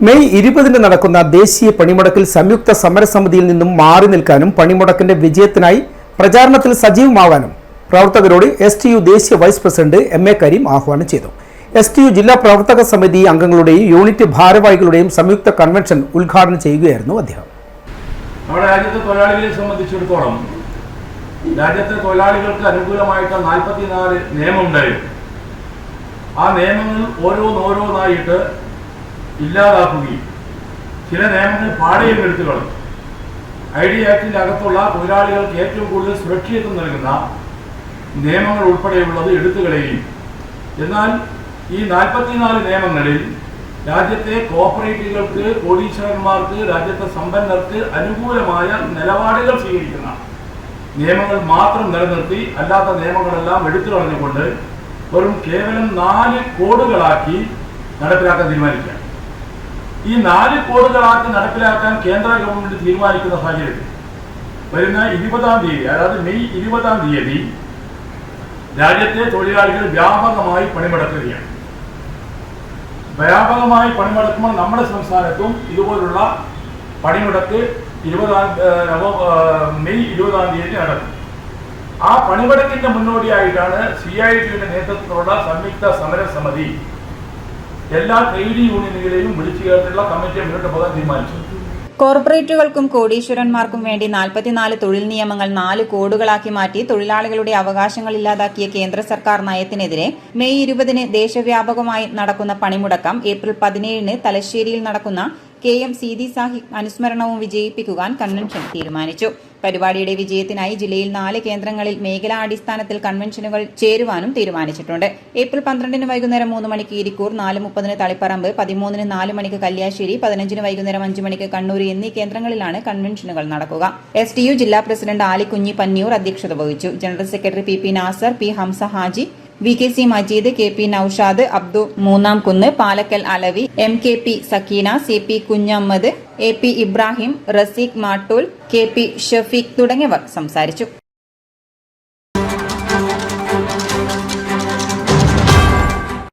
May ഇരുപതിന് നടക്കുന്ന ദേശീയ പണിമുടക്കിൽ സംയുക്ത സമരസമിതിയിൽ നിന്നും മാറി നിൽക്കാനും പണിമുടക്കിന്റെ വിജയത്തിനായി പ്രചാരണത്തിൽ സജീവമാകാനും പ്രവർത്തകരോട് എസ് ടി യു ദേശീയ vice president M A Kareem ആഹ്വാനം ചെയ്തു. എസ് ടി യു ജില്ലാ പ്രവർത്തക സമിതി അംഗങ്ങളുടെയും യൂണിറ്റ് ഭാരവാഹികളുടെയും സംയുക്ത കൺവെൻഷൻ ഉദ്ഘാടനം ചെയ്യുകയായിരുന്നു അദ്ദേഹം. നമ്മുടെ രാജ്യത്തെ തൊഴിലാളികളെ സംബന്ധിച്ചിടത്തോളം രാജ്യത്തെ തൊഴിലാളികൾക്ക് അനുകൂലമായിട്ട് നാൽപ്പത്തിനാല് നിയമം ഉണ്ടായിരുന്നു ആ നിയമങ്ങൾ ഓരോന്നോരോന്നായിട്ട് ഇല്ലാതാക്കുകയും ചില നിയമങ്ങൾ പാടയും എടുത്തു കളഞ്ഞു. ഐ ഡി ആക്ടിന്റെ അകത്തുള്ള തൊഴിലാളികൾക്ക് ഏറ്റവും കൂടുതൽ സുരക്ഷിതത്വം നൽകുന്ന നിയമങ്ങൾ ഉൾപ്പെടെയുള്ളത് എടുത്തു കളയുകയും. എന്നാൽ ഈ നാൽപ്പത്തിനാല് നിയമങ്ങളിൽ രാജ്യത്തെ കോപ്പറേറ്റീവുകൾക്ക് കോടീശ്വരന്മാർക്ക് രാജ്യത്തെ സമ്പന്നർക്ക് അനുകൂലമായ നിലപാടുകൾ സ്വീകരിക്കുന്ന നിയമങ്ങൾ മാത്രം നിലനിർത്തി അല്ലാത്ത നിയമങ്ങളെല്ലാം എടുത്തു കളഞ്ഞുകൊണ്ട് വെറും കേവലം നാല് കോഡുകളാക്കി നടപ്പിലാക്കാൻ തീരുമാനിക്കുക ഈ നാല് കോഡുകളാക്കി നടപ്പിലാക്കാൻ കേന്ദ്ര ഗവൺമെന്റ് തീരുമാനിക്കുന്ന സാഹചര്യത്തിൽ വരുന്ന ഇരുപതാം തീയതി അതായത് മെയ് ഇരുപതാം തീയതി രാജ്യത്തെ തൊഴിലാളികൾ വ്യാപകമായി പണിമുടക്കുകയാണ്. വ്യാപകമായി പണിമുടക്കുമ്പോൾ നമ്മുടെ സംസ്ഥാനത്തും ഇതുപോലുള്ള പണിമുടക്ക് ഇരുപതാം മെയ് ഇരുപതാം തീയതി നടക്കും. ആ പണിമുടക്കിന്റെ മുന്നോടിയായിട്ടാണ് സി ഐ ടിയുടെ നേതൃത്വത്തിലുള്ള സംയുക്ത സമരസമിതി എല്ലാ ട്രേഡ് യൂണിയനുകളെയും വിളിച്ചു ചേർത്തുള്ള കമ്മിറ്റിയെ മുന്നോട്ട് പോകാൻ തീരുമാനിച്ചു. കോർപ്പറേറ്റുകൾക്കും കോടീശ്വരന്മാർക്കും വേണ്ടി നാൽപ്പത്തിനാല് തൊഴിൽ നിയമങ്ങൾ നാല് കോഡുകളാക്കി മാറ്റി തൊഴിലാളികളുടെ അവകാശങ്ങൾ ഇല്ലാതാക്കിയ കേന്ദ്ര സർക്കാർ നയത്തിനെതിരെ മെയ് ഇരുപതിന് ദേശവ്യാപകമായി നടക്കുന്ന പണിമുടക്കം ഏപ്രിൽ പതിനേഴിന് തലശ്ശേരിയിൽ നടക്കുന്ന കെ എം സീതി സാഹിബ് അനുസ്മരണവും വിജയിപ്പിക്കുവാൻ കൺവെൻഷൻ തീരുമാനിച്ചു. പരിപാടിയുടെ വിജയത്തിനായി ജില്ലയിൽ നാല് കേന്ദ്രങ്ങളിൽ മേഖലാ അടിസ്ഥാനത്തിൽ കൺവെൻഷനുകൾ ചേരുവാനും തീരുമാനിച്ചിട്ടുണ്ട്. ഏപ്രിൽ പന്ത്രണ്ടിന് വൈകുന്നേരം മൂന്ന് മണിക്ക് ഇരിക്കൂർ നാല് മുപ്പതിന് തളിപ്പറമ്പ് പതിമൂന്നിന് നാല് മണിക്ക് കല്യാശ്ശേരി പതിനഞ്ചിന് വൈകുന്നേരം അഞ്ച് മണിക്ക് കണ്ണൂർ എന്നീ കേന്ദ്രങ്ങളിലാണ് കൺവെൻഷനുകൾ നടക്കുക. എസ് ജില്ലാ പ്രസിഡന്റ് ആലിക്കുഞ്ഞി പന്നിയൂർ അധ്യക്ഷത വഹിച്ചു. General secretary P P Nasar P Hamza Haji V K C Majeed K P Noushad Abdu മൂന്നാം കുന്ന് Palakkal Alavi M K P Sakeena C P Kunhammed A P Ibrahim Raseeq Mattool K P Shafeeq തുടങ്ങിയവർ സംസാരിച്ചു.